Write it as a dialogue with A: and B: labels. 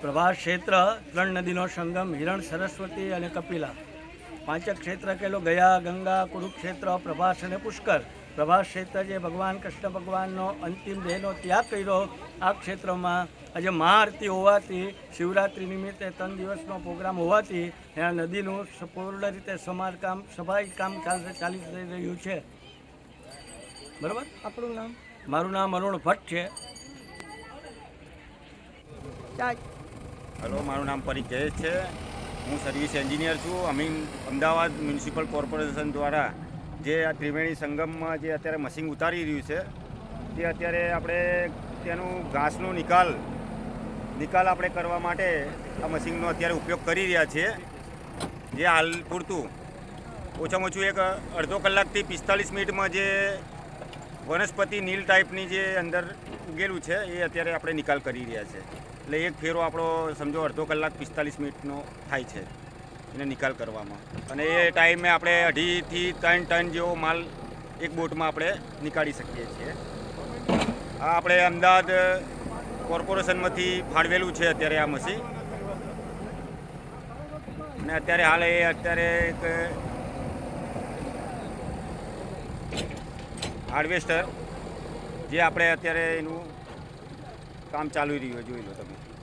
A: પ્રભાસ ક્ષેત્ર ત્રણ નદીનો સંગમ હિરણ સરસ્વતી અને કપિલા. પાંચક ક્ષેત્ર કહેલો ગયા ગંગા કુરુક્ષેત્ર પ્રભાસ અને પુષ્કર. પ્રભાસ ક્ષેત્ર જે ભગવાન કૃષ્ણ ભગવાનનો અંતિમ દેહનો ત્યાગ કર્યો આ ક્ષેત્રમાં આજે મહાઆરતી હોવાથી શિવરાત્રિ નિમિત્તે ત્રણ દિવસનો પ્રોગ્રામ હોવાથી ત્યાં નદીનું સંપૂર્ણ રીતે સમારકામ સફાઈ કામ ચાલ- ચાલી રહ્યું છે. બરાબર?
B: આપણું નામ?
A: મારું નામ અરુણ ભટ્ટ છે.
C: હલો, મારું નામ પરિચય છે. હું સર્વિસ એન્જિનિયર છું. અમીન અમદાવાદ મ્યુનિસિપલ કોર્પોરેશન દ્વારા જે આ ત્રિવેણી સંગમમાં જે અત્યારે મશીન ઉતારી રહ્યું છે, તે અત્યારે આપણે તેનું ઘાસનો નિકાલ નિકાલ આપણે કરવા માટે આ મશીનનો અત્યારે ઉપયોગ કરી રહ્યા છીએ. જે હાલ પૂરતું, ઓછામાં ઓછું એક અડધો કલાકથી પિસ્તાલીસ મિનિટમાં જે વનસ્પતિ નીલ ટાઈપની જે અંદર ઉગેલું છે, એ અત્યારે આપણે નિકાલ કરી રહ્યા છે. એટલે એક ફેરો આપણો, સમજો, અડધો કલાક પિસ્તાલીસ મિનિટનો થાય છે એને નિકાલ કરવામાં. અને એ ટાઈમે આપણે અઢીથી ત્રણ ટન જેવો માલ એક બોટમાં આપણે નીકાળી શકીએ છીએ. આ આપણે અમદાવાદ કોર્પોરેશનમાંથી ફાળવેલું છે અત્યારે આ મશીન. અને અત્યારે હાલ એ અત્યારે એક હાર્વેસ્ટર જે આપણે અત્યારે એનું કામ ચાલુ રહ્યું છે જોઈ લો તમે.